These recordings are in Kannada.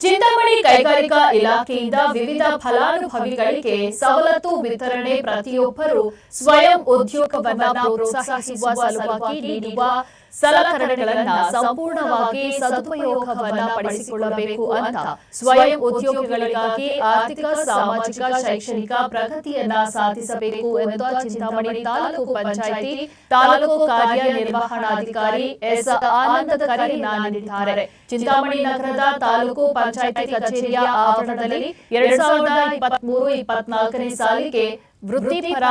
ಚಿಂತಾಮಣಿ ಕೈಗಾರಿಕಾ ಇಲಾಖೆಯಿಂದ ವಿವಿಧ ಫಲಾನುಭವಿಗಳಿಗೆ ಸವಲತ್ತು ವಿತರಣೆ ಪ್ರತಿಯೊಬ್ಬರು ಸ್ವಯಂ ಉದ್ಯೋಗವನ್ನ ಪ್ರೋತ್ಸಾಹಿಸುವ ಸಲುವಾಗಿ ನೀಡುವ ಸಲಕರಣೆಗಳನ್ನ ಸಂಪೂರ್ಣವಾಗಿ ಸದುಪಯೋಗವನ್ನ ಪಡಿಸಿಕೊಳ್ಳಬೇಕು ಅಂತ ಸ್ವಯಂ ಉದ್ಯೋಗಿಗಳಿಗಾಗಿ ಆರ್ಥಿಕ ಸಾಮಾಜಿಕ ಶೈಕ್ಷಣಿಕ ಪ್ರಗತಿಯನ್ನ ಸಾಧಿಸಬೇಕು ಎಂದು ಚಿಂತಾಮಣಿ ತಾಲೂಕು ಪಂಚಾಯಿತಿ ತಾಲೂಕು ಕಾರ್ಯನಿರ್ವಹಣಾಧಿಕಾರಿ ಎಸ್. ಆನಂದ ಕರೀನಾ ನೀಡಿದ್ದಾರೆ ಚಿಂತಾಮಣಿ ನಗರದ ತಾಲೂಕು ಪಂಚಾಯಿತಿ ಕಚೇರಿಯ ಆವರಣದಲ್ಲಿ ಎರಡ್ ಸಾವಿರದ ಇಪ್ಪತ್ಮೂರು ಇಪ್ಪತ್ನಾಲ್ಕನೇ ಸಾಲಿಗೆ ವೃತ್ತಿಪರ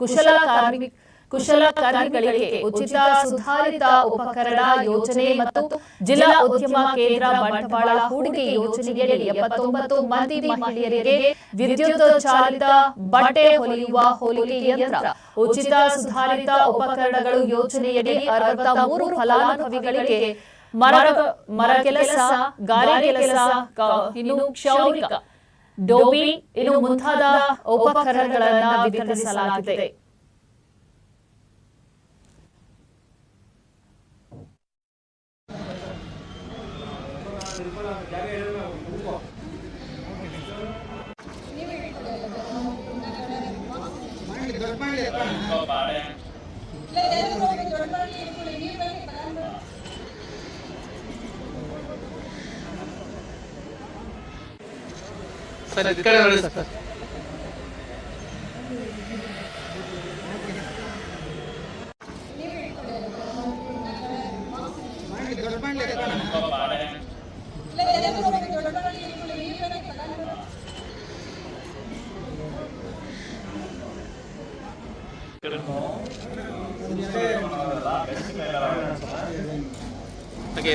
ಕುಶಲ ಕಾರ್ಮಿಕ ಕುಶಲಕರ್ಮಿಗಳಿಗೆ ಉಚಿತ ಸುಧಾರಿತ ಉಪಕರಣ ಯೋಜನೆ ಮತ್ತು ಜಿಲ್ಲಾ ಉದ್ಯಮ ಕೇಂದ್ರ ಬಂಡವಾಳ ಹೂಡಿಕೆ ಯೋಜನೆಯಡಿ ಎಪ್ಪತ್ತೊಂಬತ್ತು ಮಂದಿ ಮಹಿಳೆಯರಿಗೆ ವಿದ್ಯುತ್ ಚಾಲಿತ ಬಟ್ಟೆ ಹೊಲಿಯುವ ಹೊಲಿಗೆ ಯಂತ್ರ, ಉಚಿತ ಸುಧಾರಿತ ಉಪಕರಣಗಳು ಯೋಜನೆಯಡಿ ಅರವತ್ತ ಮೂರು ಫಲಾನುಭವಿಗಳಿಗೆ ಮರ ಮರ ಕೆಲಸ, ಗಾರೆ ಕೆಲಸ ಇನ್ನು ಕ್ಷೌರಿಕ, ಡೋಬಿ, ಇನ್ನು ಮುಂತಾದ ಉಪಕರಣಗಳನ್ನು ವಿತರಿಸಲಾಗಿದೆ. ಸರ್ ಈ ಕಡೆ ಸರ್. ఓకే